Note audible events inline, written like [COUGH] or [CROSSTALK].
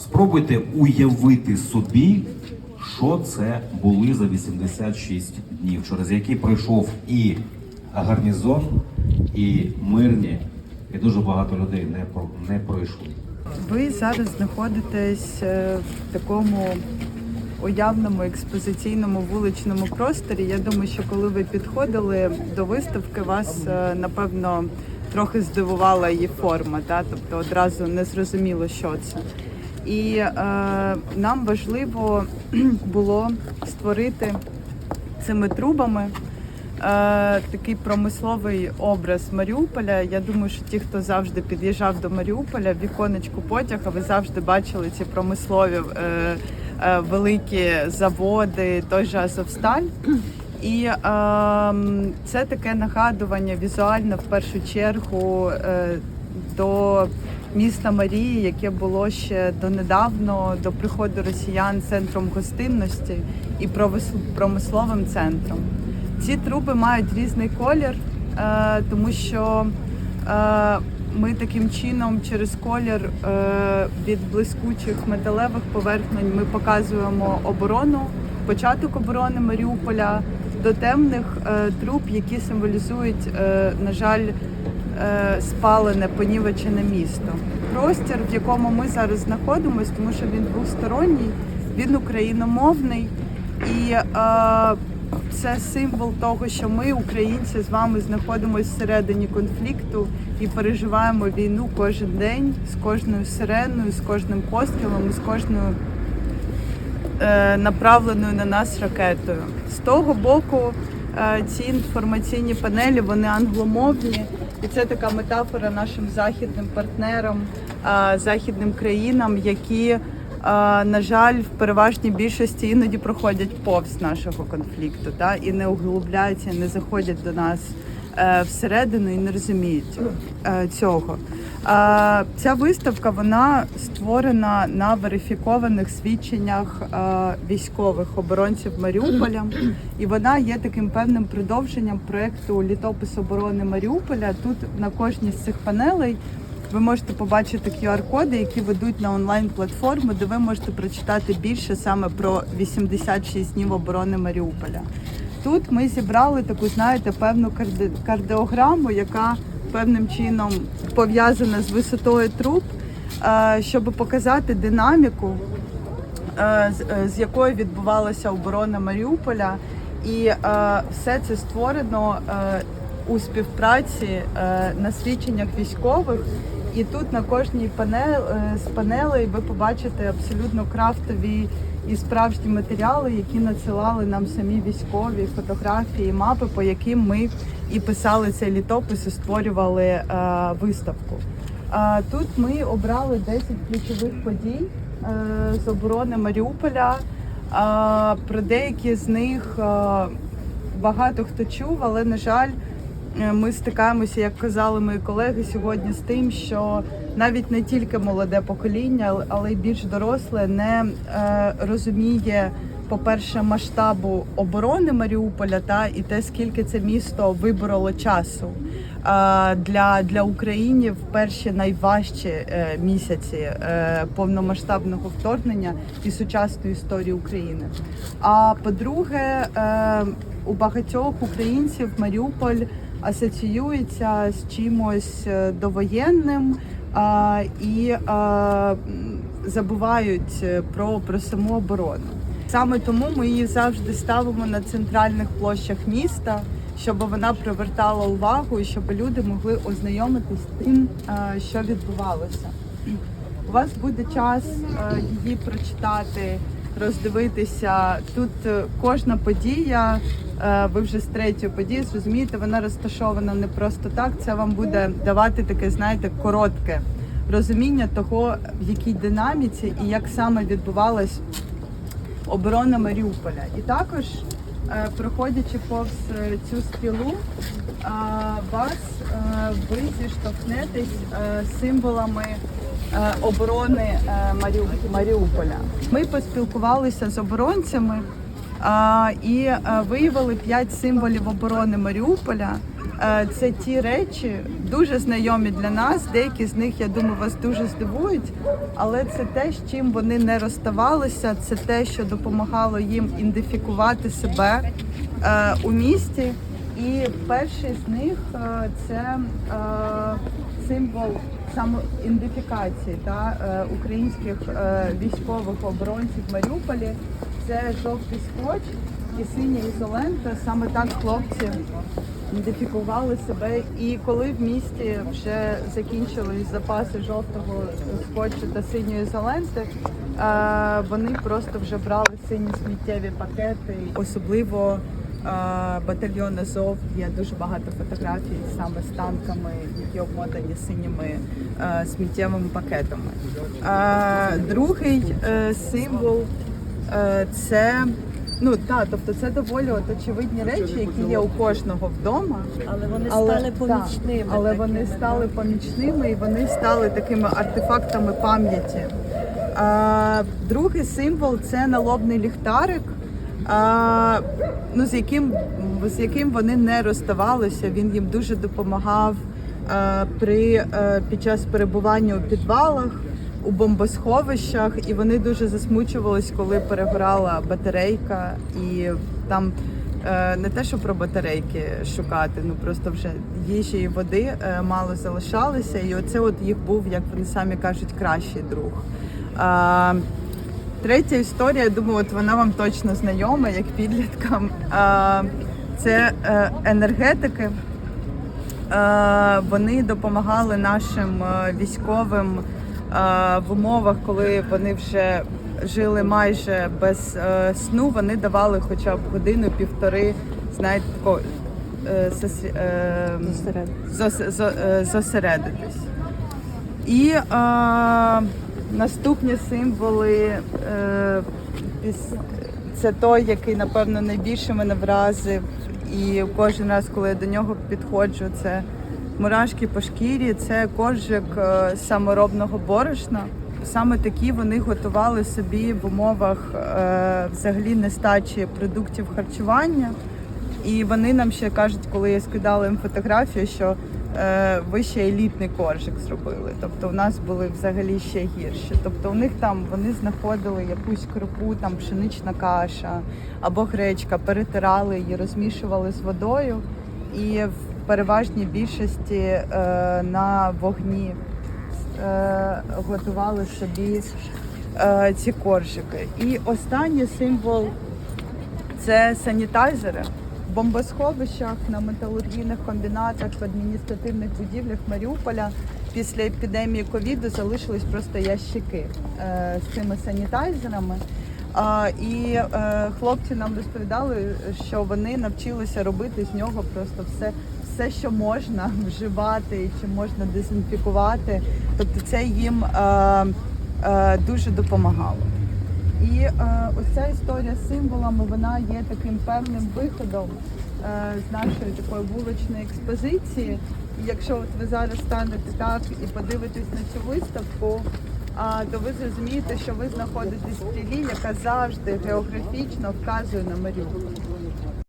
Спробуйте уявити собі, що це були за 86 днів, через які пройшов і гарнізон, і мирні, і дуже багато людей не не пройшли. Ви зараз знаходитесь е, в такому уявному експозиційному вуличному просторі. Я думаю, що коли ви підходили до виставки, вас е, напевно трохи здивувала її форма, та? тобто одразу не зрозуміло, що це. І е, нам важливо [CLEARS THROAT] було створити цими трубами е, такий промисловий образ Маріуполя. Я думаю, що ті, хто завжди під'їжджав до Маріуполя, в віконечку потяга, ви завжди бачили ці промислові е, е, великі заводи, той же Азовсталь. І е, це таке нагадування візуально в першу чергу е, до міста Марії, яке було ще донедавно до приходу росіян центром гостинності і промисловим центром. Ці труби мають різний колір, е, тому що е, ми таким чином через колір е, від блискучих металевих поверхнень ми показуємо оборону, початок оборони Маріуполя до темних труб, які символізують, на жаль, спалене, понівечене місто. Простір, в якому ми зараз знаходимося, тому що він двосторонній, він україномовний і е, це символ того, що ми, українці, з вами знаходимося всередині конфлікту і переживаємо війну кожен день з кожною сиреною, з кожним пострілом, з кожною е, направленою на нас ракетою. З того боку е, ці інформаційні панелі вони англомовні, і це така метафора нашим західним партнерам, західним країнам, які, на жаль, в переважній більшості іноді проходять повз нашого конфлікту, та і не углубляються, не заходять до нас е, всередину і не розуміють е, цього. Ця виставка вона створена на верифікованих свідченнях військових оборонців Маріуполя, і вона є таким певним продовженням проекту Літопис оборони Маріуполя. Тут на кожній з цих панелей ви можете побачити QR-коди, які ведуть на онлайн-платформу, де ви можете прочитати більше саме про 86 днів оборони Маріуполя. Тут ми зібрали таку, знаєте, певну карди- кардіограму, яка певним чином пов'язана з висотою труб, е, щоб показати динаміку, е, з- е, якою відбувалася оборона Маріуполя. І все це створено у співпраці на свідченнях військових. І тут на кожній панел, е, з панелей ви побачите абсолютно крафтові і справжні матеріали, які надсилали нам самі військові фотографії, мапи, по яким ми і писали цей літопис і створювали е, виставку. Тут ми обрали 10 ключових подій е, з оборони Маріуполя. Про деякі з них багато хто чув, але на жаль, ми стикаємося, як казали мої колеги сьогодні, з тим, що навіть не тільки молоде покоління, але- й більш доросле не е, розуміє. По-перше, масштабу оборони Маріуполя та і те, скільки це місто вибороло часу е, для, для України в перші найважчі е, місяці е, повномасштабного вторгнення і сучасної історії України. А по-друге, е, у багатьох українців Маріуполь асоціюється з чимось е, довоєнним е, і м, забувають е, про, про саму оборону. Саме тому ми її завжди ставимо на центральних площах міста, щоб вона привертала увагу і щоб люди могли ознайомитись з тим, що відбувалося. У вас буде час е, її прочитати, роздивитися. Тут е, кожна подія, е, ви вже з третьої події, зрозумієте, вона розташована не просто так. Це вам буде давати таке, знаєте, коротке розуміння того, в якій динаміці і як саме відбувалась оборона Маріуполя. І також, е, проходячи повз цю стрілу, вас ви зіштовхнетесь символами оборони е, Маріуполя. Ми поспілкувалися з оборонцями е, і е, виявили п'ять символів оборони Маріуполя. Е, Це ті речі дуже знайомі для нас. Деякі з них, я думаю, вас дуже здивують. Але це те, з чим вони не розставалися. Це те, що допомагало їм ідентифікувати себе е, у місті. І перший з них е, це е, символ самоідентифікації та е, українських е, військових оборонців в Маріуполі. Це жовтий скотч і синя ізолента. Саме так хлопці ідентифікували себе. І коли в місті вже закінчились запаси жовтого скотчу та синьої ізоленти, е, вони просто вже брали сині сміттєві пакети, особливо. Батальйон Азов є дуже багато фотографій саме з танками, які обмотані синіми сміттєвими пакетами. Другий е, символ е, це ну так, тобто це доволі от очевидні речі, які є у кожного вдома. Але вони Але, стали помічними. але такими, вони стали помічними і вони стали такими артефактами пам'яті. Другий символ це налобний ліхтарик, а, ну, з, яким, з яким вони не розставалися. Він їм дуже допомагав а, при, е, під час перебування у підвалах. У бомбосховищах, і вони дуже засмучувались, коли перегорала батарейка, і там Е, не те, що про батарейки шукати, ну просто вже їжі і води е, мало залишалося, і оце от їх був, як вони самі кажуть, кращий друг. А, третя історія, я думаю, от вона вам точно знайома, як підліткам. Це е, енергетики. Вони допомагали нашим е, військовим е, в умовах, коли вони вже жили майже без сну. Вони давали хоча б годину-півтори, знаєте, тако, зосередитись. І наступні символи е, це той, який, напевно, найбільше мене вразив. І кожен раз, коли я до нього підходжу, це мурашки по шкірі, це коржик е, саморобного борошна. Саме такі вони готували собі в умовах е, взагалі нестачі продуктів харчування. І вони нам ще кажуть, коли я скидала їм фотографію, що ви ще елітний коржик зробили. Тобто у нас були взагалі ще гірші. Тобто у них там вони знаходили якусь крупу, там пшенична каша або гречка, перетирали її, розмішували з водою і в переважній більшості е, на вогні е, готували собі е, ці коржики. І останній символ це санітайзери бомбосховищах на металургійних комбінатах, в адміністративних будівлях Маріуполя. Після епідемії ковіду залишились просто ящики е, з цими санітайзерами. І е, хлопці нам розповідали, що вони навчилися робити з нього просто все, все, що можна [LAUGHS] вживати, чи можна дезінфікувати. Тобто це їм е, е, дуже допомагало. І е, оця історія з символами вона є таким певним виходом е, з нашої такої вуличної експозиції. І якщо от ви зараз станете так і подивитесь на цю виставку, а, то ви зрозумієте, що ви знаходитесь в тілі, яка завжди географічно вказує на Маріуполь.